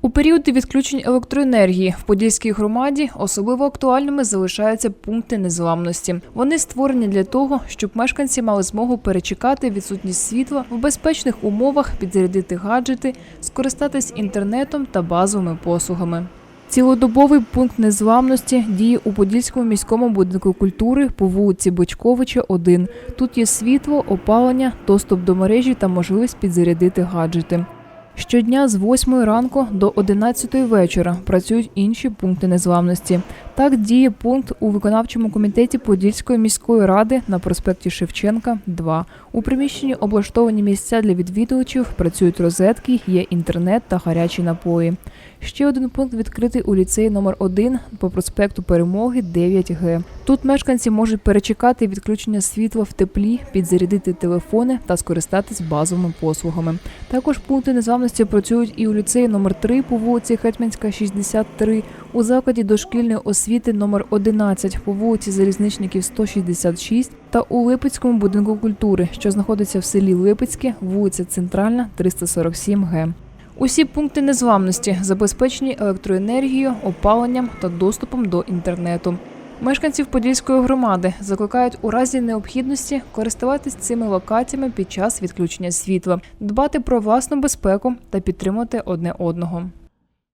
У періоди відключень електроенергії в Подільській громаді особливо актуальними залишаються пункти незламності. Вони створені для того, щоб мешканці мали змогу перечекати відсутність світла в безпечних умовах, підзарядити гаджети, скористатись інтернетом та базовими послугами. Цілодобовий пункт незламності діє у Подільському міському будинку культури по вулиці Бочковича, 1. Тут є світло, опалення, доступ до мережі та можливість підзарядити гаджети. Щодня з 8 ранку до 11 вечора працюють інші пункти незламності. Так діє пункт у виконавчому комітеті Подільської міської ради на проспекті Шевченка, 2. У приміщенні облаштовані місця для відвідувачів, працюють розетки, є інтернет та гарячі напої. Ще один пункт відкритий у ліцеї номер 1 по проспекту Перемоги 9Г. Тут мешканці можуть перечекати відключення світла в теплі, підзарядити телефони та скористатись базовими послугами. Також пункти незламності працюють і у ліцеї номер 3 по вулиці Гетьманська, 63, у закладі дошкільної освіти номер 11 по вулиці Залізничників 166 та у Липецькому будинку культури, що знаходиться в селі Липецьке, вулиця Центральна, 347 Г. Усі пункти незламності забезпечені електроенергією, опаленням та доступом до інтернету. Мешканців Подільської громади закликають у разі необхідності користуватись цими локаціями під час відключення світла, дбати про власну безпеку та підтримувати одне одного.